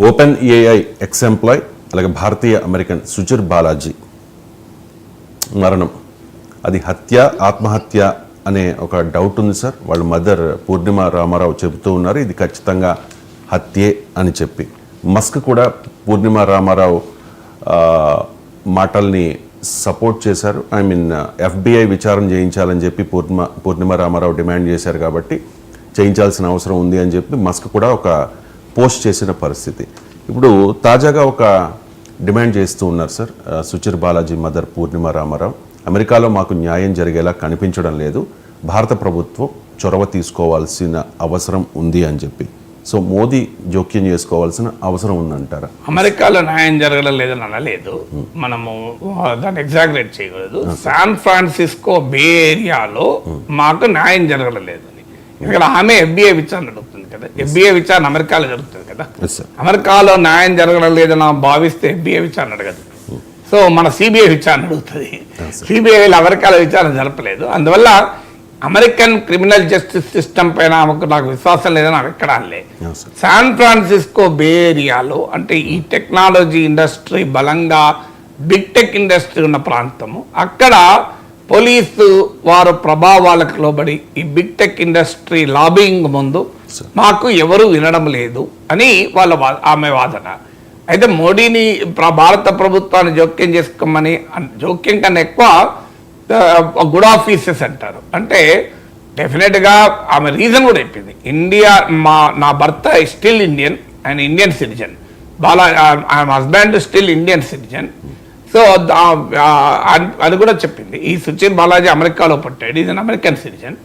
Open AI X employee అలాగే భారతీయ American Suchir Balaji. మరణం. అది హత్య ఆత్మహత్య అనే ఒక డౌట్ ఉంది సార్. వాళ్ళ మదర్ పూర్ణిమ రామారావు చెబుతూ ఉన్నారు ఇది ఖచ్చితంగా హత్యే అని చెప్పి. మస్క్ కూడా పూర్ణిమ రామారావు మాటల్ని సపోర్ట్ చేశారు. ఐ మీన్ ఎఫ్బిఐ విచారణ చేయించాలని చెప్పి పూర్ణిమ పూర్ణిమ రామారావు డిమాండ్ చేశారు కాబట్టి చేయించాల్సిన అవసరం ఉంది అని చెప్పి మస్క్ కూడా ఒక పోస్ట్ చేసిన పరిస్థితి. ఇప్పుడు తాజాగా ఒక డిమాండ్ చేస్తూ ఉన్నారు సార్. సుచిర్ బాలాజీ మదర్ పూర్ణిమ రామారావు. అమెరికాలో మాకు న్యాయం జరిగేలా కనిపించడం లేదు. భారత ప్రభుత్వం చొరవ తీసుకోవాల్సిన అవసరం ఉంది అని చెప్పి. సో మోదీ జోక్యం చేసుకోవాల్సిన అవసరం ఉందంటారా? అమెరికాలో న్యాయం జరగడం లేదని అనలేదు. మనము దాన్ని ఎగ్జాగరేట్ చేయకూడదు. శాన్ ఫ్రాన్సిస్కో బే ఏరియాలో మాకు న్యాయం జరగడం లేదని ఇక్కడ ఆమె ఎఫ్బిఐ విచారణ నడుపుతుంది కదా. ఎఫ్బిఐ విచారణ అమెరికాలో జరుగుతుంది కదా. అమెరికాలో న్యాయం జరగడం లేదని భావిస్తే ఎఫ్బిఐ విచారణ అడగదు. సో మన సిబిఐ విచారణ అడుగుతుంది. సిబిఐ అమెరికాలో విచారణ జరపలేదు. అందువల్ల అమెరికన్ క్రిమినల్ జస్టిస్ సిస్టమ్ పైన ఆమెకు నాకు విశ్వాసం లేదని ఆమె ఎక్కడ అనలే. శాన్ ఫ్రాన్సిస్కో బే ఏరియాలో అంటే ఈ టెక్నాలజీ ఇండస్ట్రీ బలంగా బిగ్ టెక్ ఇండస్ట్రీ ఉన్న ప్రాంతము. అక్కడ పోలీసు వారు ప్రభావాలకు లోబడి ఈ బిగ్ టెక్ ఇండస్ట్రీ లాబింగ్ ముందు మాకు ఎవరు వినడం లేదు అని వాళ్ళ ఆమె వాదన. అయితే మోడీని భారత ప్రభుత్వాన్ని జోక్యం చేసుకోమని జోక్యం కన్నా ఎక్కువ గుడ్ ఆఫీసెస్ అంటారు. అంటే డెఫినెట్గా ఆమె రీజన్ కూడా చెప్పింది. ఇండియా మా నా భర్త స్టిల్ ఇండియన్ ఆయన ఇండియన్ సిటిజన్ బాలా ఆయన husband still Indian citizen so అది కూడా చెప్పింది. ఈ సుచిన్ బాలాజీ అమెరికాలో పుట్టాడు. Is an American citizen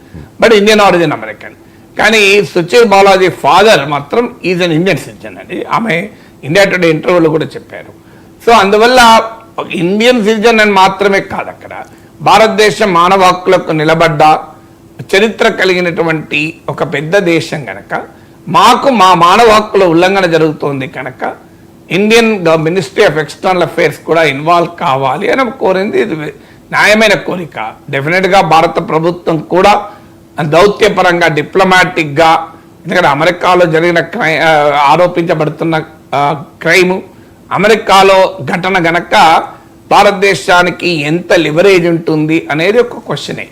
but Indian origin American కానీ సుచిన్ బాలాజీ ఫాదర్ మాత్రం ఈజ్ అన్ ఇండియన్ సిటిజన్ అండి. ఆమె ఇండియా టుడే ఇంటర్వ్యూలో కూడా చెప్పారు. సో అందువల్ల ఇండియన్ సిటిజన్ అని మాత్రమే కాదు అక్కడ. భారతదేశం మానవ హక్కులకు నిలబడ్డ చరిత్ర కలిగినటువంటి ఒక పెద్ద దేశం కనుక మాకు మా మానవ హక్కుల ఉల్లంఘన జరుగుతోంది కనుక Indian ministry of external affairs కూడా ఇన్వాల్వ్ కావాలి అని కోరింది. ఇది న్యాయమైన కోరిక. డెఫినెట్గా భారత ప్రభుత్వం కూడా దౌత్యపరంగా డిప్లొమాటిక్గా ఎందుకంటే అమెరికాలో జరిగిన క్రై ఆరోపించబడుతున్న క్రైము అమెరికాలో ఘటన గనక భారతదేశానికి ఎంత లివరేజ్ ఉంటుంది అనేది ఒక క్వశ్చనే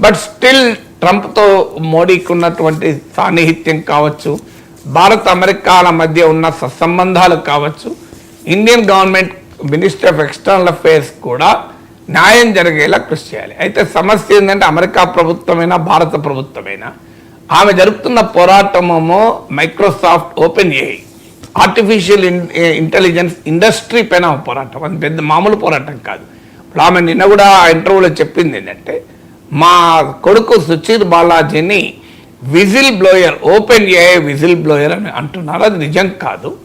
బట్ స్టిల్ ట్రంప్తో మోడీకి ఉన్నటువంటి సాన్నిహిత్యం కావచ్చు భారత్ అమెరికాల మధ్య ఉన్న సత్సంబంధాలు కావచ్చు. Indian government minister of external affairs కూడా న్యాయం జరిగేలా కృషి చేయాలి. అయితే సమస్య ఏంటంటే అమెరికా ప్రభుత్వమైనా భారత ప్రభుత్వమైనా? ఆమె జరుపుతున్న పోరాటమేమో Microsoft open AI artificial intelligence industry పైన పోరాటం. అది పెద్ద మామూలు పోరాటం కాదు. ఇప్పుడు ఆమె నిన్న కూడా ఆ ఇంటర్వ్యూలో చెప్పింది ఏంటంటే మా కొడుకు Suchir బాలాజీని whistle blower open AI whistle blower అని అంటున్నారు. అది నిజం కాదు.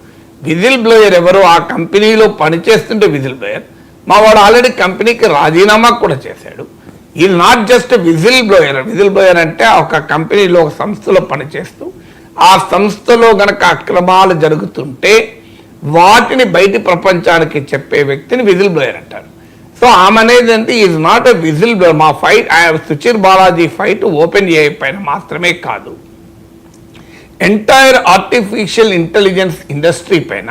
విజిల్ బ్లోయర్ ఎవరు? ఆ కంపెనీలో పనిచేస్తుంటే విజిల్ బ్లోయర్ మా వాడు ఆల్రెడీ కంపెనీకి రాజీనామా కూడా చేశాడు. ఈ not just whistle blower whistle blower అంటే ఒక కంపెనీలో ఒక సంస్థలో పనిచేస్తూ ఆ సంస్థలో గనక అక్రమాలు జరుగుతుంటే వాటిని బయటి ప్రపంచానికి చెప్పే వ్యక్తిని విజిల్ బ్లోయర్ అంటారు. సో ఆమె అనేది అంటే is not a whistle blower మా fight Suchir Balaji fight open AI పైన మాత్రమే కాదు. ఎంటైర్ ఆర్టిఫిషియల్ ఇంటెలిజెన్స్ ఇండస్ట్రీ పైన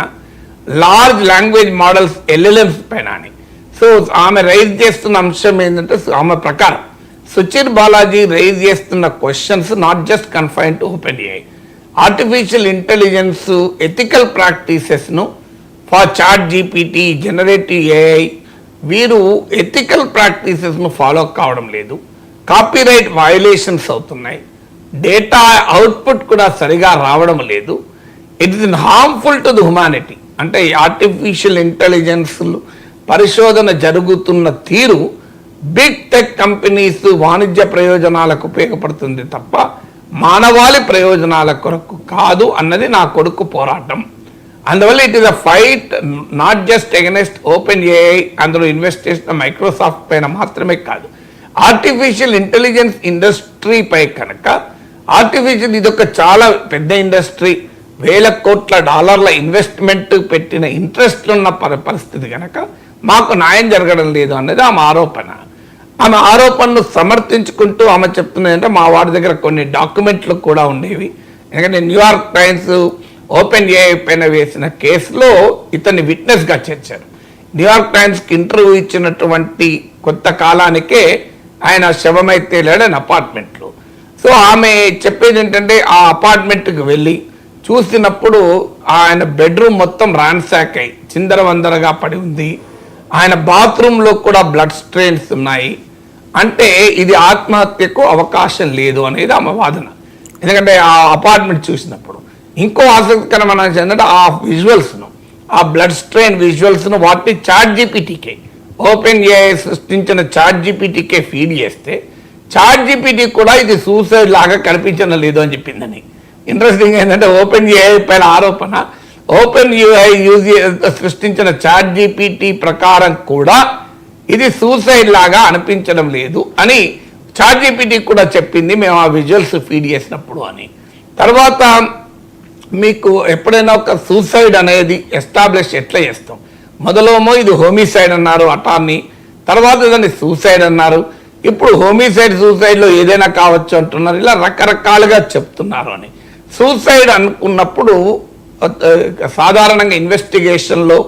లార్జ్ లాంగ్వేజ్ మోడల్స్ ఎల్ఎల్ఎంస్ పైన అని. సో ఆమె రైజ్ చేస్తున్న అంశం ఏంటంటే ఆమె ప్రకారం సుచిర్ బాలాజీ రైజ్ చేస్తున్న questions not just confine to open AI artificial intelligence ethical ప్రాక్టీసెస్ను for chat GPT generative AI వీరు ఎథికల్ ప్రాక్టీసెస్ను ఫాలో కావడం లేదు. కాపీరైట్ వయలేషన్స్ అవుతున్నాయి. డేటా అవుట్పుట్ కూడా సరిగా రావడం లేదు. It is harmful to the humanity అంటే ఆర్టిఫిషియల్ ఇంటెలిజెన్స్లు పరిశోధన జరుగుతున్న తీరు బిగ్ టెక్ కంపెనీస్ వాణిజ్య ప్రయోజనాలకు ఉపయోగపడుతుంది తప్ప మానవాళి ప్రయోజనాల కొరకు కాదు అన్నది నా కొడుకు పోరాటం. అందువల్ల it is a fight not just against open AI అందులో ఇన్వెస్ట్ చేసిన మైక్రోసాఫ్ట్ పైన మాత్రమే కాదు. ఆర్టిఫిషియల్ ఇంటెలిజెన్స్ ఇండస్ట్రీ పై కనుక ఆర్టిఫిషియల్ ఇది ఒక చాలా పెద్ద ఇండస్ట్రీ వేల కోట్ల డాలర్ల ఇన్వెస్ట్మెంట్ పెట్టిన ఇంట్రెస్ట్ ఉన్న పరి- పరిస్థితి కనుక మాకు న్యాయం జరగడం లేదు అనేది ఆమె ఆరోపణ. ఆమె ఆరోపణను సమర్థించుకుంటూ ఆమె చెప్తున్నది అంటే మా వాడి దగ్గర కొన్ని డాక్యుమెంట్లు కూడా ఉండేవి. ఎందుకంటే న్యూయార్క్ టైమ్స్ ఓపెన్ ఏఐ పైన వేసిన కేసులో ఇతన్ని విట్నెస్గా చేర్చారు. న్యూయార్క్ టైమ్స్కి ఇంటర్వ్యూ ఇచ్చినటువంటి కొత్త కాలానికే ఆయన శవమైతే లేడని అపార్ట్మెంట్లో సో ఆమె చెప్పేది ఏంటంటే ఆ అపార్ట్మెంట్కి వెళ్ళి చూసినప్పుడు ఆయన బెడ్రూమ్ మొత్తం ర్యాన్సాక్ అయి చిందరవందరగా పడి ఉంది. ఆయన బాత్రూంలో కూడా బ్లడ్ స్ట్రెయిన్స్ ఉన్నాయి. అంటే ఇది ఆత్మహత్యకు అవకాశం లేదు అనేది ఆమె వాదన. ఎందుకంటే ఆ అపార్ట్మెంట్ చూసినప్పుడు. ఇంకో ఆసక్తికరమైన విషయం ఏంటంటే ఆ విజువల్స్ను ఆ బ్లడ్ స్ట్రెయిన్ విజువల్స్ను వాటిని చాట్ జీపీటీకే ఓపెన్ ఏఐ సృష్టించిన చాట్ జీపీటీకే ఫీడ్ చేస్తే చాట్ జీపీటీ కూడా ఇది సూసైడ్ లాగా కనిపించడం లేదు అని చెప్పిందని. ఇంట్రెస్టింగ్ ఏంటంటే ఓపెన్ ఏఐ పైన ఆరోపణ ఓపెన్ యూఐ యూజ్ సృష్టించిన చాట్ జీపీటీ ప్రకారం కూడా ఇది సూసైడ్ లాగా అనిపించడం లేదు అని చాట్ జీపీటీ కూడా చెప్పింది మేము ఆ విజువల్స్ ఫీడ్ చేసినప్పుడు అని. తర్వాత మీకు ఎప్పుడైనా ఒక సూసైడ్ అనేది ఎస్టాబ్లిష్ ఎట్లా చేస్తాం? మొదలేమో ఇది హోమిసైడ్ అన్నారు అటార్నీ తర్వాత దాన్ని సూసైడ్ అన్నారు. ఇప్పుడు హోమిసైడ్ సూసైడ్లో ఏదైనా కావచ్చు అంటున్నారు ఇలా రకరకాలుగా చెప్తున్నారు అని. సూసైడ్ అనుకున్నప్పుడు సాధారణంగా ఇన్వెస్టిగేషన్లో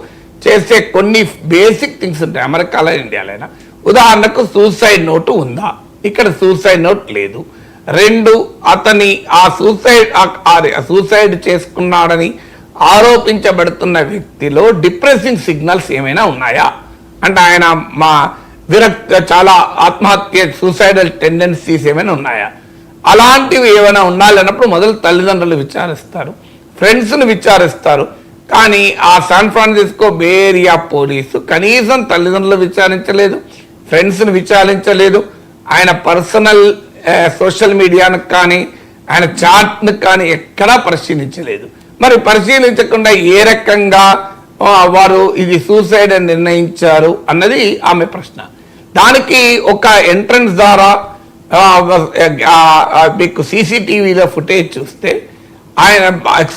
చేసే కొన్ని బేసిక్ థింగ్స్ ఉంటాయి అమెరికాలో ఇండియాలైనా ఉదాహరణకు సూసైడ్ నోటు ఉందా? ఇక్కడ సూసైడ్ నోట్ లేదు. రెండు అతని ఆ సూసైడ్ సూసైడ్ చేసుకున్నాడని ఆరోపించబడుతున్న వ్యక్తిలో డిప్రెసింగ్ సిగ్నల్స్ ఏమైనా ఉన్నాయా? అంటే ఆయన మా విరక్త చాలా ఆత్మహత్య సూసైడల్ టెండెన్సీస్ ఏమైనా ఉన్నాయా? అలాంటివి ఏమైనా ఉండాలన్నప్పుడు మొదలు తల్లిదండ్రులు విచారిస్తారు ఫ్రెండ్స్ని విచారిస్తారు. కానీ ఆ శాన్ ఫ్రాన్సిస్కో బేరియా పోలీసు కనీసం తల్లిదండ్రులు విచారించలేదు ఫ్రెండ్స్ని విచారించలేదు. ఆయన పర్సనల్ సోషల్ మీడియాను కానీ ఆయన చాట్ను కానీ ఎక్కడా పరిశీలించలేదు. మరి పరిశీలించకుండా ఏ రకంగా వారు ఇది సూసైడ్ అని నిర్ణయించారు అన్నది ఆమె ప్రశ్న. దానికి ఒక ఎంట్రన్స్ ద్వారా మీకు సీసీటీవీలో ఫుటేజ్ చూస్తే ఆయన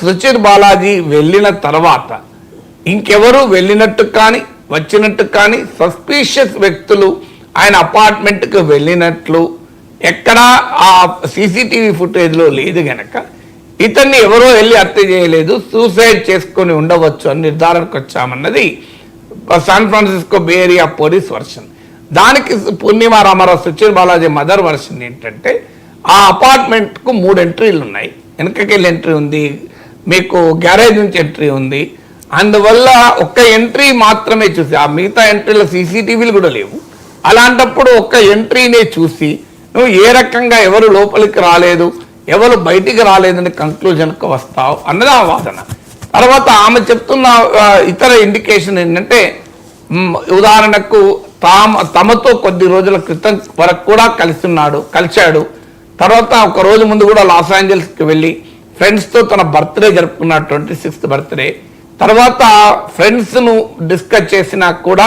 సుచిర్ బాలాజీ వెళ్ళిన తర్వాత ఇంకెవరు వెళ్ళినట్టు కానీ వచ్చినట్టు కానీ సస్పీషియస్ వ్యక్తులు ఆయన అపార్ట్మెంట్కి వెళ్ళినట్లు ఎక్కడా ఆ సీసీటీవీ ఫుటేజ్లో లేదు గనక ఇతన్ని ఎవరో వెళ్ళి హత్య చేయలేదు సూసైడ్ చేసుకొని ఉండవచ్చు అని నిర్ధారణకు వచ్చామన్నది San Francisco Bay Area police version. దానికి పూర్ణిమ రామారావు సుచిర్ బాలాజీ మదర్ వర్షన్ ఏంటంటే ఆ అపార్ట్మెంట్కు మూడు ఎంట్రీలు ఉన్నాయి వెనకకెళ్ళి ఎంట్రీ ఉంది మీకు గ్యారేజ్ నుంచి ఎంట్రీ ఉంది. అందువల్ల ఒక్క ఎంట్రీ మాత్రమే చూసి ఆ మిగతా ఎంట్రీలో సీసీటీవీలు కూడా లేవు. అలాంటప్పుడు ఒక్క ఎంట్రీనే చూసి నువ్వు ఏ రకంగా ఎవరు లోపలికి రాలేదు ఎవరు బయటికి రాలేదని కంక్లూజన్కి వస్తావు అన్నది ఆ వాదన. తర్వాత ఆమె చెప్తున్న ఇతర ఇండికేషన్ ఏంటంటే ఉదాహరణకు తామ తమతో కొద్ది రోజుల క్రితం వరకు కూడా కలిసిన్నాడు కలిశాడు. తర్వాత ఒక రోజు ముందు కూడా లాస్ ఏంజల్స్కి వెళ్ళి ఫ్రెండ్స్తో తన బర్త్డే జరుపుకున్నాడు ట్వంటీ సిక్స్త్ బర్త్డే. తర్వాత ఫ్రెండ్స్ను డిస్కస్ చేసినా కూడా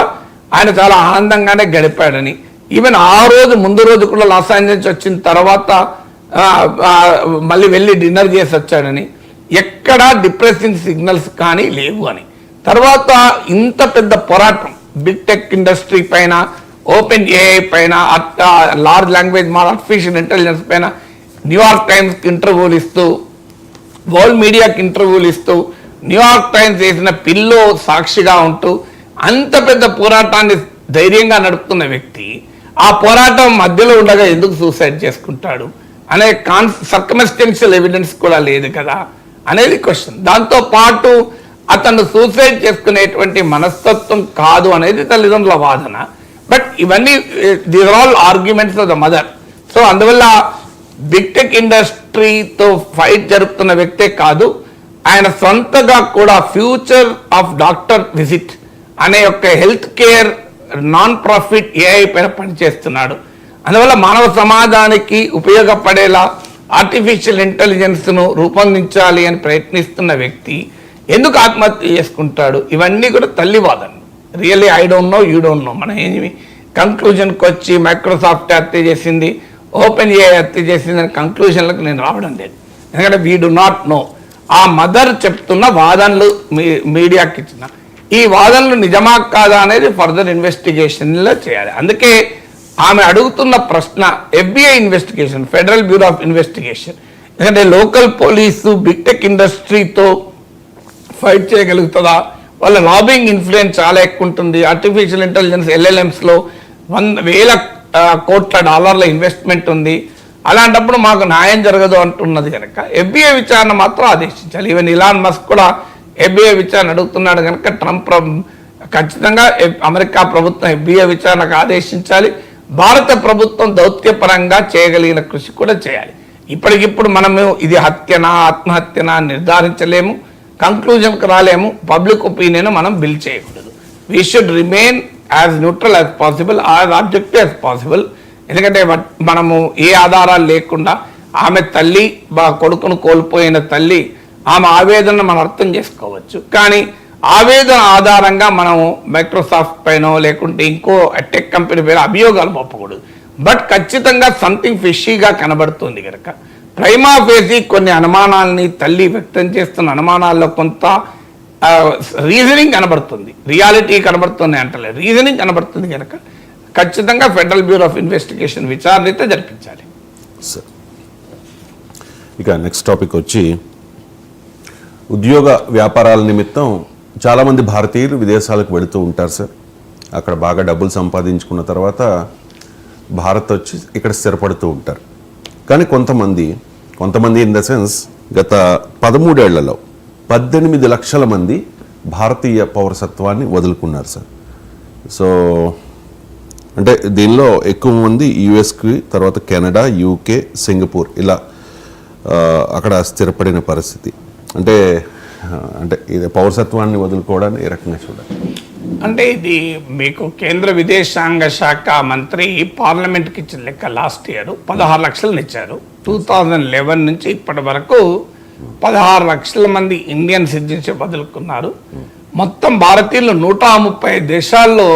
ఆయన చాలా ఆనందంగానే గడిపాడని. ఈవెన్ ఆ రోజు ముందు రోజు కూడా లాస్ ఏంజల్స్ వచ్చిన తర్వాత మళ్ళీ వెళ్ళి డిన్నర్ చేసి వచ్చాడని ఎక్కడా డిప్రెసింగ్ సిగ్నల్స్ కానీ లేవు అని. తర్వాత ఇంత పెద్ద పోరాటం బిగ్ టెక్ ఇండస్ట్రీ పైన ఓపెన్ ఏఐ పైన large language model artificial intelligence పైన న్యూయార్క్ టైమ్స్కి ఇంటర్వ్యూలు ఇస్తూ వరల్డ్ మీడియాకి ఇంటర్వ్యూలు ఇస్తూ న్యూయార్క్ టైమ్స్ చేసిన పిల్లో సాక్షిగా ఉంటూ అంత పెద్ద పోరాటాన్ని ధైర్యంగా నడుపుతున్న వ్యక్తి ఆ పోరాటం మధ్యలో ఉండగా ఎందుకు సూసైడ్ చేసుకుంటాడు? అనే కాన్ సర్కమిస్టెన్షియల్ ఎవిడెన్స్ కూడా లేదు కదా అనేది క్వశ్చన్ దాంతో పాటు అతను సూసైడ్ చేసుకునేటువంటి మనస్తత్వం కాదు అనేది తల్లిదండ్రుల వాదన. బట్ ఇవన్నీ these all arguments of the mother so అందువల్ల బిగ్ టెక్ ఇండస్ట్రీతో ఫైట్ జరుపుతున్న వ్యక్తే కాదు ఆయన సొంతగా కూడా ఫ్యూచర్ ఆఫ్ డాక్టర్ విజిట్ అనే యొక్క health care non profit AI పైన పనిచేస్తున్నాడు. అందువల్ల మానవ సమాజానికి ఉపయోగపడేలా ఆర్టిఫిషియల్ ఇంటెలిజెన్స్ను రూపొందించాలి అని ప్రయత్నిస్తున్న వ్యక్తి ఎందుకు ఆత్మహత్య చేసుకుంటాడు? ఇవన్నీ కూడా తల్లి వాదనలు really I don't know you don't know మనం ఏమి కంక్లూజన్కి వచ్చి మైక్రోసాఫ్ట్ హత్య చేసింది ఓపెన్ ఏ హత్య చేసింది అని కంక్లూజన్లకు నేను రావడం లేదు. ఎందుకంటే వీ డు నాట్ నో ఆ మదర్ చెప్తున్న వాదనలు మీ మీడియాకి ఇచ్చిన ఈ వాదనలు నిజమా కాదా అనేది ఫర్దర్ ఇన్వెస్టిగేషన్లో చేయాలి. అందుకే ఆమె అడుగుతున్న ప్రశ్న FBI investigation federal bureau of investigation. ఎందుకంటే లోకల్ పోలీసు బిగ్ టెక్ ఇండస్ట్రీతో ఫైట్ చేయగలుగుతుందా? వాళ్ళ లాబింగ్ ఇన్ఫ్లుయెన్స్ చాలా ఎక్కువ ఉంటుంది. ఆర్టిఫిషియల్ ఇంటెలిజెన్స్ ఎల్ఎల్ఎంస్లో వంద వేల కోట్ల డాలర్ల ఇన్వెస్ట్మెంట్ ఉంది. అలాంటప్పుడు మాకు న్యాయం జరగదు అంటున్నది కనుక ఎఫ్బిఐ విచారణ మాత్రం ఆదేశించాలి. ఈవెన్ ఇలాన్ మస్క్ కూడా ఎఫ్బిఐ విచారణ అడుగుతున్నాడు కనుక ట్రంప్ ఖచ్చితంగా అమెరికా ప్రభుత్వం ఎఫ్బిఐ విచారణకు ఆదేశించాలి. భారత ప్రభుత్వం దౌత్యపరంగా చేయగలిగిన కృషి కూడా చేయాలి. ఇప్పటికిప్పుడు మనము ఇది హత్యనా ఆత్మహత్యనా నిర్ధారించలేము. కంక్లూజన్కి రాలేము. పబ్లిక్ ఒపీనియన్ మనం బిల్ చేయకూడదు. We should remain as neutral as possible as objective as possible ఎందుకంటే మనము ఏ ఆధారాలు లేకుండా ఆమె తల్లి బా కొడుకును కోల్పోయిన తల్లి ఆమె ఆవేదనను మనం అర్థం చేసుకోవచ్చు. కానీ ఆవేదన ఆధారంగా మనం మైక్రోసాఫ్ట్ పైన లేకుంటే ఇంకో టెక్ కంపెనీ పైన అభియోగాలు పంపకూడదు బట్ ఖచ్చితంగా సంథింగ్ ఫిషీగా కనబడుతుంది కనుక ప్రైమా ఫేసి కొన్ని అనుమానాల్ని తల్లి వ్యక్తం చేస్తున్న అనుమానాల్లో కొంత రీజనింగ్ కనబడుతుంది. రియాలిటీ కనబడుతుంది అంటలేదు. రీజనింగ్ కనబడుతుంది కనుక ఖచ్చితంగా ఫెడరల్ బ్యూరో ఆఫ్ ఇన్వెస్టిగేషన్ విచారణ అయితే జరిపించాలి. సార్ ఇక నెక్స్ట్ టాపిక్ వచ్చి ఉద్యోగ వ్యాపారాల నిమిత్తం చాలామంది భారతీయులు విదేశాలకు వెళుతూ ఉంటారు సార్. అక్కడ బాగా డబ్బులు సంపాదించుకున్న తర్వాత భారత్ వచ్చి ఇక్కడ స్థిరపడుతూ ఉంటారు. కానీ కొంతమంది కొంతమంది ఇన్ ద సెన్స్ గత పదమూడేళ్ళలో పద్దెనిమిది లక్షల మంది భారతీయ పౌరసత్వాన్ని వదులుకున్నారు సార్. సో అంటే దీనిలో ఎక్కువ మంది యుఎస్కి తర్వాత కెనడా యూకే సింగపూర్ ఇలా అక్కడ స్థిరపడిన పరిస్థితి. అంటే అంటే ఇది పౌరసత్వాన్ని వదులుకోవడాన్ని ఏ రకంగా చూడాలి. అంటే ఇది మీకు కేంద్ర విదేశాంగ శాఖ మంత్రి పార్లమెంట్కి ఇచ్చిన లెక్క లాస్ట్ ఇయర్. పదహారు లక్షలను ఇచ్చారు. టూ థౌజండ్ లెవెన్ నుంచి ఇప్పటి వరకు పదహారు లక్షల మంది ఇండియన్ సిటిజన్షిప్ వదులుకున్నారు. మొత్తం భారతీయులు నూట ముప్పై దేశాల్లో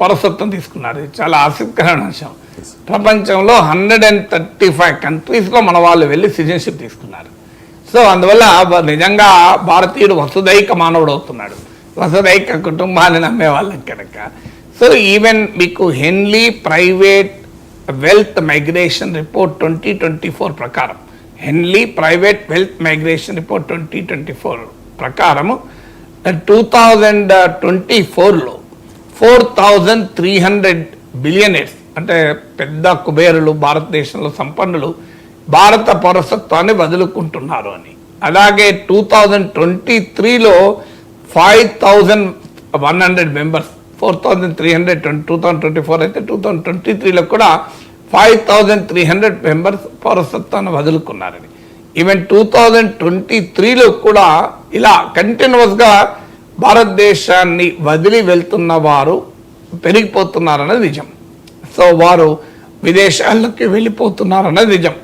పౌరసత్వం తీసుకున్నారు. ఇది చాలా ఆసక్తికరమైన అంశం. ప్రపంచంలో హండ్రెడ్ అండ్ థర్టీ ఫైవ్ కంట్రీస్లో మన వాళ్ళు వెళ్ళి సిటిజన్షిప్ తీసుకున్నారు. సో అందువల్ల నిజంగా భారతీయుడు వసుదైక మానవుడు అవుతున్నాడు. వసుదైక కుటుంబాన్ని నమ్మే వాళ్ళం కనుక సో ఈవెన్ మీకు Henley private wealth migration report twenty twenty four ప్రకారం. Henley private wealth migration report twenty twenty four ప్రకారము టూ థౌజండ్ ట్వంటీ ఫోర్లో four thousand three hundred billionaires అంటే పెద్ద కుబేరులు భారతదేశంలో సంపన్నులు భారత పౌరసత్వాన్ని వదులుకుంటున్నారు అని. అలాగే టూ థౌజండ్ ట్వంటీ త్రీలో five thousand one hundred members four thousand three hundred twenty two thousand twenty four అయితే టూ థౌజండ్ ట్వంటీ త్రీలో కూడా five thousand three hundred members పౌరసత్వాన్ని వదులుకున్నారని. ఈవెన్ టూ థౌజండ్ ట్వంటీ త్రీలో కూడా ఇలా కంటిన్యూస్గా భారతదేశాన్ని వదిలి వెళ్తున్న వారు పెరిగిపోతున్నారన్నది నిజం. సో వారు విదేశాల్లోకి వెళ్ళిపోతున్నారన్నది నిజం.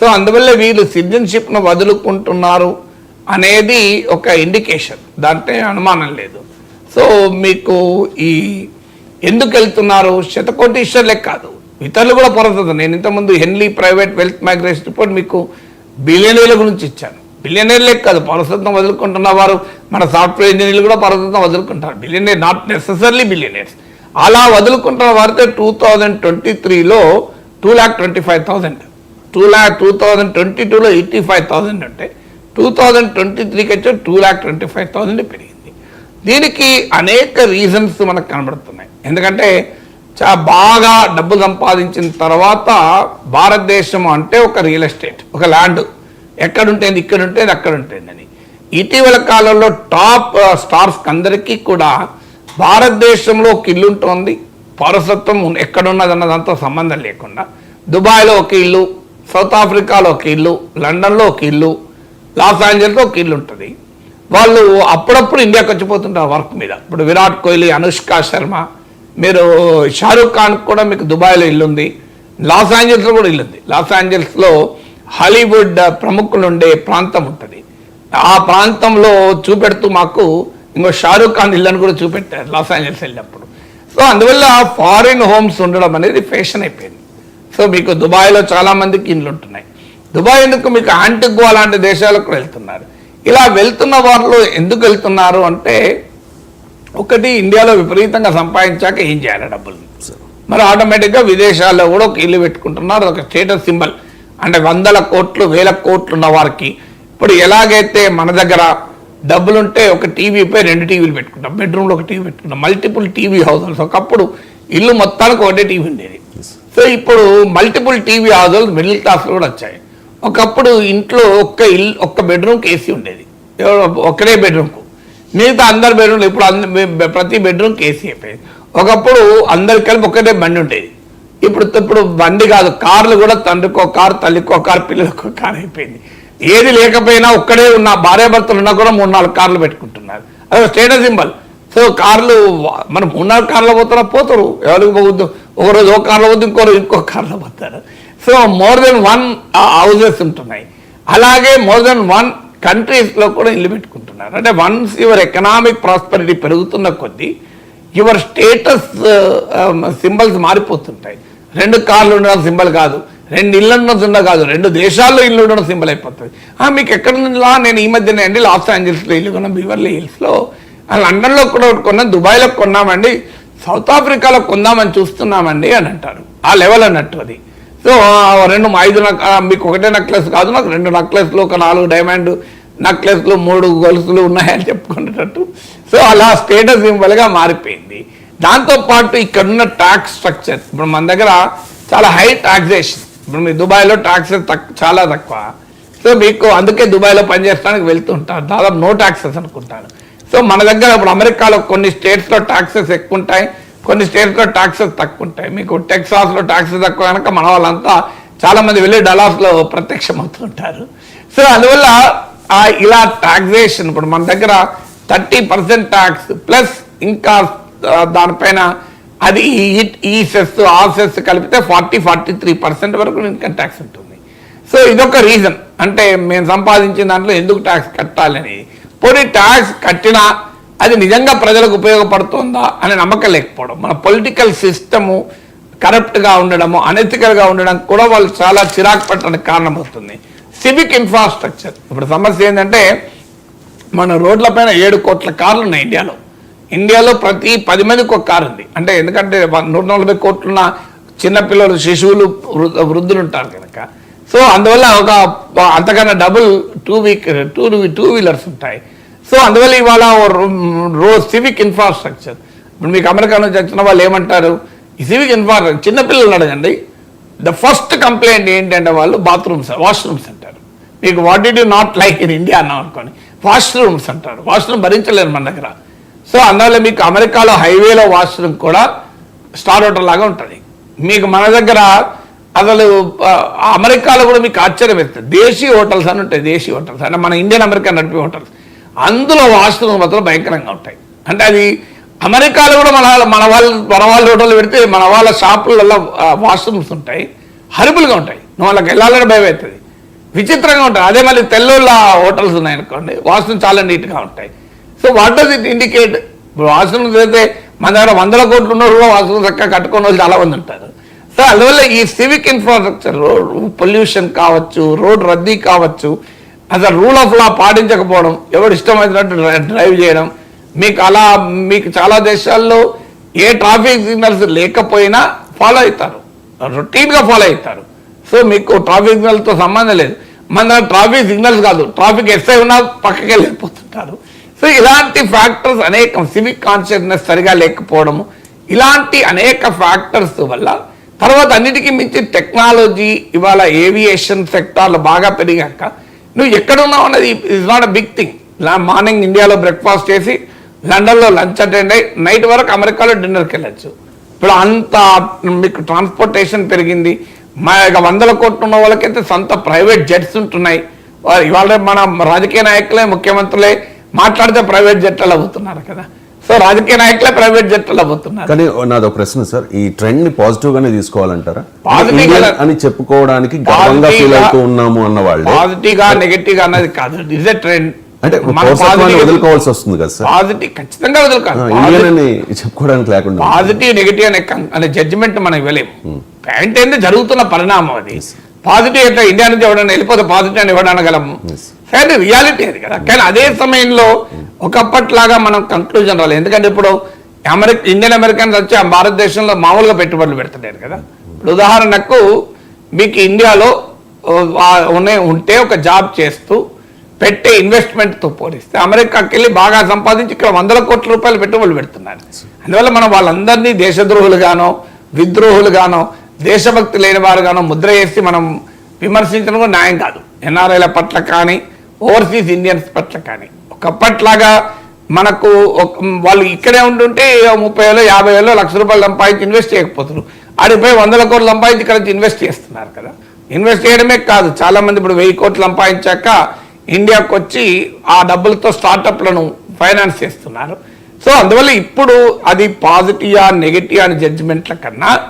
సో అందువల్ల వీళ్ళు సిటిజన్షిప్ను వదులుకుంటున్నారు అనేది ఒక ఇండికేషన్. దాంట్లో అనుమానం లేదు. సో మీకు ఈ ఎందుకు వెళ్తున్నారు? శతకోటీశ్వర్లే కాదు. ఇతరులు కూడా పొరతుంది నేను ఇంతకుముందు Henley private wealth migration report మీకు బిలియనీర్ల గురించి ఇచ్చాను. బిలియనీర్లే కాదు పరసత్వం వదులుకుంటున్న వారు మన సాఫ్ట్వేర్ ఇంజనీర్లు కూడా పరసత్వం వదులుకుంటారు. బిలియనీర్ నాట్ నెసెసర్లీ బిలియనీర్స్ అలా వదులుకుంటున్న వారితో టూ థౌజండ్ ట్వంటీ త్రీలో two lakh twenty five thousand two lakh two thousand twenty టూలో ఎయిటీ ఫైవ్ థౌసండ్ ఉంటే టూ థౌజండ్ ట్వంటీ త్రీకి వచ్చి two lakh twenty five thousand పెరిగింది. దీనికి అనేక రీజన్స్ మనకు కనబడుతున్నాయి. ఎందుకంటే చాలా బాగా డబ్బు సంపాదించిన తర్వాత భారతదేశం అంటే ఒక రియల్ ఎస్టేట్ ఒక ల్యాండ్ ఎక్కడుంటేది ఇక్కడ ఉంటేది అక్కడ ఉంటేందని ఇటీవల కాలంలో టాప్ స్టార్స్కి uh, స్టార్స్ అందరికీ కూడా భారతదేశంలో ఒక ఇల్లు ఉంటుంది. పౌరసత్వం ఎక్కడున్నదన్న ఎక్కడున్నది అన్నదంతా సంబంధం లేకుండా. దుబాయ్లో ఒక ఇల్లు సౌత్ ఆఫ్రికాలో ఒక ఇల్లు లండన్లో ఒక ఇల్లు లాస్ ఏంజల్స్లో ఒక ఇల్లు ఉంటుంది. వాళ్ళు అప్పుడప్పుడు ఇండియాకి వచ్చిపోతుంటారు వర్క్ మీద. ఇప్పుడు విరాట్ కోహ్లీ అనుష్క శర్మ మీరు షారూఖ్ ఖాన్ కూడా మీకు దుబాయ్లో ఇల్లు ఉంది. లాస్ ఏంజల్స్లో కూడా ఇల్లు ఉంది. లాస్ ఏంజల్స్లో హాలీవుడ్ ప్రముఖులు ఉండే ప్రాంతం ఉంటుంది. ఆ ప్రాంతంలో చూపెడుతూ మాకు ఇంకో షారూఖ్ ఖాన్ ఇల్లు అని కూడా చూపెట్టారు లాస్ ఏంజల్స్ వెళ్ళినప్పుడు. సో అందువల్ల ఫారిన్ హోమ్స్ ఉండడం అనేది ఫ్యాషన్ అయిపోయింది. సో మీకు దుబాయ్లో చాలా మందికి ఇండ్లు ఉంటున్నాయి. దుబాయ్ ఎందుకు? మీకు ఆంటిగ్వా లాంటి దేశాలకు వెళ్తున్నారు. ఇలా వెళ్తున్న వారిలో ఎందుకు వెళ్తున్నారు అంటే ఒకటి ఇండియాలో విపరీతంగా సంపాదించాక ఏం చేయాలి డబ్బులు? మరి ఆటోమేటిక్గా విదేశాల్లో కూడా ఒక ఇల్లు పెట్టుకుంటున్నారు. ఒక స్టేటస్ సింబల్. అంటే వందల కోట్లు వేల కోట్లు ఉన్న వారికి. ఇప్పుడు ఎలాగైతే మన దగ్గర డబ్బులుంటే ఒక టీవీపై రెండు టీవీలు పెట్టుకుంటాం. బెడ్రూమ్లో ఒక టీవీ పెట్టుకుంటాం. మల్టిపుల్ టీవీ హౌజెస్ ఒకప్పుడు ఇల్లు మొత్తానికి ఒకటే టీవీ ఉండేది. సో ఇప్పుడు మల్టిపుల్ టీవీ హౌజెస్ మిడిల్ క్లాస్లో కూడా వచ్చాయి. ఒకప్పుడు ఇంట్లో ఒక్క ఇల్లు ఒక్క బెడ్రూమ్కి ఏసీ ఉండేది. ఒక్కడే బెడ్రూమ్కు. మిగతా అందరి బెడ్రూమ్లు ఇప్పుడు అంద- ప్రతి బెడ్రూమ్కి ఏసీ అయిపోయింది. ఒకప్పుడు అందరికి కలిపి ఒకటే బండి ఉండేది. ఇప్పుడు ఇప్పుడు బండి కాదు కార్లు కూడా తండ్రికో కారు తల్లికో కారు పిల్లలకో కారు అయిపోయింది. ఏది లేకపోయినా ఒక్కడే ఉన్న భార్యాభర్తలు ఉన్నా కూడా మూడు నాలుగు కార్లు పెట్టుకుంటున్నారు. అదే స్టేటస్ సింబల్. సో కార్లు మనం ఉన్న కార్లో పోతారా? పోతారు. ఎవరికి పోవద్దు. ఒకరోజు ఒక కార్లో పోతే ఇంకో రోజు ఇంకో కార్లో పోతారు. So more than one houses ఉంటున్నాయి. అలాగే మోర్ దెన్ వన్ కంట్రీస్లో కూడా ఇల్లు పెట్టుకుంటున్నారు. అంటే వన్స్ యువర్ ఎకనామిక్ ప్రాస్పరిటీ పెరుగుతున్న కొద్దీ యువర్ స్టేటస్ సింబల్స్ మారిపోతుంటాయి. రెండు కార్లు ఉండడం సింబల్ కాదు. రెండు ఇళ్ళు ఉండడం సింబల్ కాదు. రెండు దేశాల్లో ఇల్లు ఉండడం సింబల్ అయిపోతుంది ఆ, మీకు ఎక్కడ నుండిలా నేను ఈ మధ్యనే అండి లాస్ ఏంజల్స్లో ఇల్లు కొన్నాం. బీవర్లీ హిల్స్లో లండన్లో కూడా ఒకటి కొన్నాం దుబాయ్లో కొన్నామండి సౌత్ ఆఫ్రికాలో కొందామని చూస్తున్నామండి అని అంటారు. ఆ లెవెల్ అన్నట్టు అది. సో రెండు ఐదు నక్- మీకు ఒకటే నెక్లెస్ కాదు నాకు రెండు నెక్లెస్లు ఒక నాలుగు డైమండ్ నెక్లెస్లు మూడు గొలుసులు ఉన్నాయని చెప్పుకునేటట్టు. సో అలా స్టేటస్ సింబల్గా మారిపోయింది. దాంతోపాటు ఇక్కడున్న ట్యాక్స్ స్ట్రక్చర్ ఇప్పుడు మన దగ్గర చాలా హై టాక్సేషన్ ఇప్పుడు మీ దుబాయ్లో ట్యాక్సెస్ తక్ చాలా తక్కువ. సో మీకు అందుకే దుబాయ్లో పనిచేయడానికి వెళ్తుంటారు. దాదాపు నో ట్యాక్సెస్ అనుకుంటాను సో మన దగ్గర ఇప్పుడు అమెరికాలో కొన్ని స్టేట్స్లో ట్యాక్సెస్ ఎక్కువ ఉంటాయి కొన్ని స్టేట్స్లో ట్యాక్సెస్ తక్కువ ఉంటాయి మీకు టెక్సాస్లో ట్యాక్సెస్ తక్కువ కనుక మన వాళ్ళంతా చాలామంది వెళ్ళి డలాస్లో ప్రత్యక్షం అవుతుంటారు సో అందువల్ల ఇలా టాక్సేషన్ ఇప్పుడు మన దగ్గర థర్టీ పర్సెంట్ ట్యాక్స్ ప్లస్ ఇంకా దానిపైన అది ఈ- ఈ సెస్ ఆ సెస్ కలిపితే ఫార్టీ ఫార్టీ త్రీ పర్సెంట్ వరకు ఇన్కమ్ ట్యాక్స్ ఉంటుంది. సో ఇదొక రీజన్. అంటే మేము సంపాదించిన దాంట్లో ఎందుకు ట్యాక్స్ కట్టాలని పోనీ ట్యాక్స్ కట్టినా అది నిజంగా ప్రజలకు ఉపయోగపడుతుందా అనే నమ్మకం లేకపోవడం మన పొలిటికల్ సిస్టము కరప్ట్గా ఉండడము అనెతికల్గా ఉండడం కూడా వాళ్ళు చాలా చిరాకు పట్టడానికి కారణమవుతుంది. Civic infrastructure. ఇప్పుడు సమస్య ఏంటంటే మన రోడ్లపైన ఏడు కోట్ల కార్లు ఉన్నాయి ఇండియాలో. ఇండియాలో ప్రతి పది మందికి ఒక కారు ఉంది. అంటే ఎందుకంటే నూట నలభై కోట్లున్న చిన్నపిల్లలు శిశువులు వృ- వృద్ధులు ఉంటారు కనుక. సో అందువల్ల ఒక అంతకన్నా double two week two two wheelers ఉంటాయి. సో అందువల్ల ఇవాళ రో సివిక్ ఇన్ఫ్రాస్ట్రక్చర్ ఇప్పుడు మీకు అమెరికా నుంచి వచ్చిన వాళ్ళు ఏమంటారు? ఈ సివిక్ ఇన్ఫ్రాస్ట్రక్చర్ చిన్నపిల్లలు అడగండి ద ఫస్ట్ కంప్లైంట్ ఏంటంటే వాళ్ళు బాత్రూమ్స్ వాష్రూమ్స్ అంటారు. మీకు what do you not like in India అన్నాం అనుకోని వాష్రూమ్స్ అంటారు. వాష్రూమ్ భరించలేరు మన దగ్గర. సో అందువల్ల మీకు అమెరికాలో హైవేలో వాష్రూమ్ కూడా స్టార్ హోటల్ లాగా ఉంటుంది. మీకు మన దగ్గర అసలు అమెరికాలో కూడా మీకు ఆశ్చర్యం వేస్తుంది. దేశీ హోటల్స్ అని ఉంటాయి దేశీ హోటల్స్ అంటే మన ఇండియన్ అమెరికా నడిపే హోటల్స్ అందులో వాష్రూమ్ మాత్రం భయంకరంగా ఉంటాయి. అంటే అది అమెరికాలో కూడా మన మన వాళ్ళు మన వాళ్ళ హోటల్ పెడితే మన వాళ్ళ షాపులలో వాష్రూమ్స్ ఉంటాయి. హరిబుల్గా ఉంటాయి. నువ్వు వాళ్ళకి వెళ్ళాలని భయం అవుతుంది. విచిత్రంగా ఉంటాయి. అదే మళ్ళీ తెల్లూళ్ళ హోటల్స్ ఉన్నాయి అనుకోండి వాష్రూమ్ చాలా నీట్గా ఉంటాయి. So what does it indicate? ఇప్పుడు వాష్రూమ్ అయితే మన దగ్గర వందల కోట్లు ఉన్న కూడా వాష్రూమ్ చక్కగా కట్టుకున్న వాళ్ళు చాలా మంది ఉంటారు. సో అందువల్ల ఈ సివిక్ ఇన్ఫ్రాస్ట్రక్చర్ రోడ్ పొల్యూషన్ కావచ్చు రోడ్ రద్దీ కావచ్చు అసలు రూల్ ఆఫ్ లా పాటించకపోవడం ఎవడు ఇష్టమైనట్టు డ్రైవ్ చేయడం మీకు అలా మీకు చాలా దేశాల్లో ఏ ట్రాఫిక్ సిగ్నల్స్ లేకపోయినా ఫాలో అవుతారు. రొటీన్గా ఫాలో అవుతారు. సో మీకు ట్రాఫిక్ సిగ్నల్తో సంబంధం లేదు. మన ట్రాఫిక్ సిగ్నల్స్ కాదు. ట్రాఫిక్ ఎస్ఐ ఉన్నా పక్కకి వెళ్ళిపోతుంటారు. సో ఇలాంటి ఫ్యాక్టర్స్ అనేకం సివిక్ కాన్షియస్నెస్ సరిగా లేకపోవడము ఇలాంటి అనేక ఫ్యాక్టర్స్ వల్ల తర్వాత అన్నిటికీ మించి టెక్నాలజీ ఇవాళ ఏవియేషన్ సెక్టార్లు బాగా పెరిగాక నువ్వు ఎక్కడున్నావు అన్నది is not a big thing morning ఇండియాలో బ్రేక్ఫాస్ట్ చేసి లండన్లో లంచ్ అటెండ్ అయ్యి నైట్ వరకు అమెరికాలో డిన్నర్కి వెళ్ళచ్చు. ఇప్పుడు అంత మీకు ట్రాన్స్పోర్టేషన్ పెరిగింది. మా యొక్క వందల కోట్లు ఉన్న వాళ్ళకైతే సొంత ప్రైవేట్ జెట్స్ ఉంటున్నాయి. ఇవాళ మన రాజకీయ నాయకులే ముఖ్యమంత్రులే మాట్లాడితే ప్రైవేట్ జెట్లు అవుతున్నారు కదా. సో రాజకీయ నాయకులే ప్రైవేట్ జెట్లు అవుతున్నారు కానీ నాది ఒక ప్రశ్న సార్. ఈ ట్రెండ్ని పాజిటివ్ గానే తీసుకోవాలంటారా? అని చెప్పుకోవడానికి గర్వంగా ఫీల్ అవుతూ ఉన్నాము అన్న వాళ్ళే. పాజిటివ్గా నెగటివ్గా అన్నది కాదు. ఇస్ ఎ ట్రెండ్ అంటే పౌరసత్వాన్ని వదులుకోవాల్సి వస్తుంది కదా సార్. పాజిటివ్ ఖచ్చితంగా వదులుకోవాలి. అని చెప్పుకోవడానికి లేకుండా పాజిటివ్ నెగిటివ్ అనే అనే జడ్జిమెంట్ మనం ఇవ్వలేము పాయింట్ జరుగుతున్న పరిణామం అది. పాజిటివ్ అయితే ఇండియా నుంచి ఎవడన్నా వెళ్ళిపోతే పాజిటివ్ అని. కానీ రియాలిటీ అది కదా. కానీ అదే సమయంలో ఒకప్పట్లాగా మనం కంక్లూజన్ రాలేదు. ఎందుకంటే ఇప్పుడు అమెరికా ఇండియన్ అమెరికన్స్ వచ్చి ఆ భారతదేశంలో మామూలుగా పెట్టుబడులు పెడతలేరు కదా. ఇప్పుడు ఉదాహరణకు మీకు ఇండియాలో ఉంటే ఒక జాబ్ చేస్తూ పెట్టే ఇన్వెస్ట్మెంట్తో పోలిస్తే అమెరికాకి వెళ్ళి బాగా సంపాదించి ఇక్కడ వందల కోట్ల రూపాయలు పెట్టుబడులు పెడుతున్నారు. అందువల్ల మనం వాళ్ళందరినీ దేశద్రోహులుగానో విద్రోహులుగానో దేశభక్తి లేని వారుగానో ముద్ర వేసి మనం విమర్శించడం కూడా న్యాయం కాదు. ఎన్ఆర్ఐల పట్ల కానీ ఓవర్సీస్ ఇండియన్స్ పట్ల కానీ. ఒకప్పట్లాగా మనకు ఒక- వాళ్ళు ఇక్కడే ఉంటుంటే ముప్పై వేలు యాభై వేలు లక్ష రూపాయలు సంపాదించి ఇన్వెస్ట్ చేయకపోతున్నారు. ఆడిపోయి వందల కోట్లు సంపాదించి ఇక్కడ ఇన్వెస్ట్ చేస్తున్నారు కదా. ఇన్వెస్ట్ చేయడమే కాదు చాలామంది ఇప్పుడు వెయ్యి కోట్లు సంపాదించాక ఇండియాకు వచ్చి ఆ డబ్బులతో స్టార్టప్లను ఫైనాన్స్ చేస్తున్నారు. సో అందువల్ల ఇప్పుడు అది పాజిటివ్ నెగిటివ్ అని జడ్జిమెంట్ల కన్నా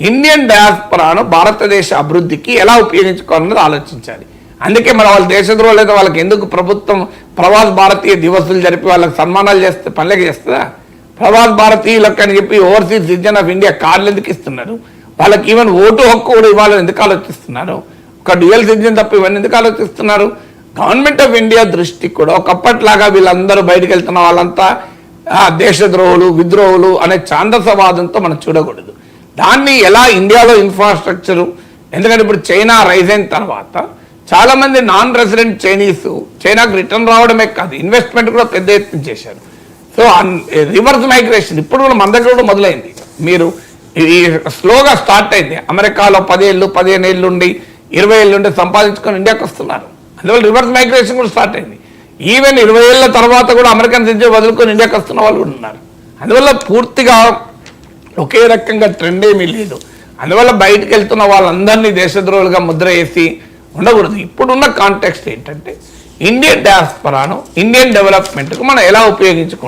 ఇండియన్ డయాస్పరాను భారతదేశ అభివృద్ధికి ఎలా ఉపయోగించుకోవాలన్నది ఆలోచించాలి. అందుకే మన వాళ్ళ దేశద్రోహులు లేదా వాళ్ళకి ఎందుకు ప్రభుత్వం ప్రవాస్ భారతీయ దివసులు జరిపి వాళ్ళకి సన్మానాలు చేస్తే పనులకి చేస్తుందా? ప్రవాస్ భారతీయులకు అని చెప్పి ఓవర్సీస్ సిటిజన్ ఆఫ్ ఇండియా కార్లు ఎందుకు ఇస్తున్నారు? వాళ్ళకి ఈవెన్ ఓటు హక్కు కూడా ఇవ్వాలని ఎందుకు ఆలోచిస్తున్నారు? ఒక డ్యూయల్ సిటిజన్ తప్ప ఇవన్నీ ఎందుకు ఆలోచిస్తున్నారు? గవర్నమెంట్ ఆఫ్ ఇండియా దృష్టికి కూడా ఒకప్పట్లాగా వీళ్ళందరూ బయటకు వెళ్తున్న వాళ్ళంతా దేశద్రోహులు విద్రోహులు అనే ఛాందసవాదంతో మనం చూడకూడదు. దాన్ని ఎలా ఇండియాలో ఇన్ఫ్రాస్ట్రక్చరు ఎందుకంటే ఇప్పుడు చైనా రైజ్ అయిన తర్వాత చాలా మంది నాన్ రెసిడెంట్ చైనీస్ చైనాకు రిటర్న్ రావడమే కాదు ఇన్వెస్ట్మెంట్ కూడా పెద్ద ఎత్తున చేశారు. సో రివర్స్ మైగ్రేషన్ ఇప్పుడు కూడా మన దగ్గర కూడా మొదలైంది. మీరు ఈ స్లోగా స్టార్ట్ అయింది. అమెరికాలో పదేళ్ళు పదిహేను ఏళ్ళు ఉండి ఇరవై ఏళ్ళు ఉండి సంపాదించుకొని ఇండియాకి వస్తున్నారు. అందువల్ల రివర్స్ మైగ్రేషన్ కూడా స్టార్ట్ అయింది. ఈవెన్ ఇరవై ఏళ్ళ తర్వాత కూడా అమెరికన్ సిటిజన్ వదులుకొని ఇండియాకి వస్తున్న వాళ్ళు కూడా ఉన్నారు. అందువల్ల పూర్తిగా ఒకే రకంగా ట్రెండ్ ఏమీ లేదు. అందువల్ల బయటకు వెళ్తున్న వాళ్ళందరినీ దేశద్రోహులుగా ముద్ర వేసి ఉండకూడదు. ఇప్పుడున్న కాంటెక్స్ట్ ఏంటంటే ఇండియన్ డయాస్పరాను ఇండియన్ డెవలప్మెంట్కు మనం ఎలా ఉపయోగించుకుంటాం?